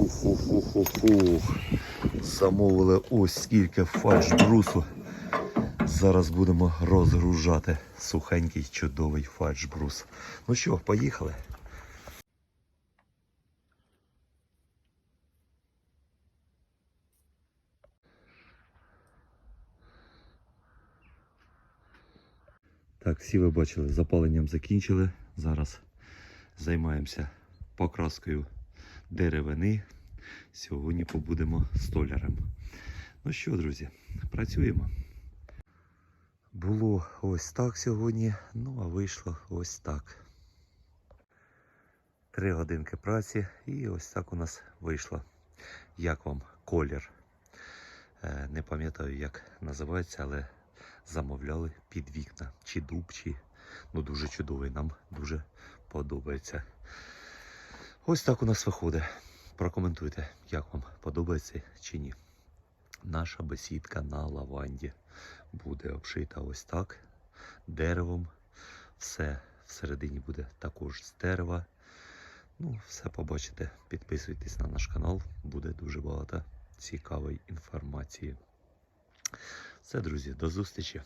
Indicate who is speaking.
Speaker 1: Фу-фу-фу-фу-фу. Замовили ось скільки фальш-брусу. Зараз будемо розгружати сухенький чудовий фальш-брус. Ну що, поїхали? Так, всі ви бачили, запаленням закінчили. Зараз займаємося покраскою деревини. Сьогодні побудемо столярем. Ну що, друзі, працюємо. Було ось так сьогодні, ну а вийшло ось так. Три годинки праці і ось так у нас вийшло. Як вам колір? Е, Не пам'ятаю, як називається, але замовляли під вікна. Чи дуб, чи ну дуже чудовий. Нам дуже подобається. Ось так у нас виходить. Прокоментуйте, як вам подобається чи ні. Наша бесідка на лаванді буде обшита ось так деревом. Все всередині буде також з дерева. Ну, все побачите. Підписуйтесь на наш канал, буде дуже багато цікавої інформації. Все, друзі, до зустрічі.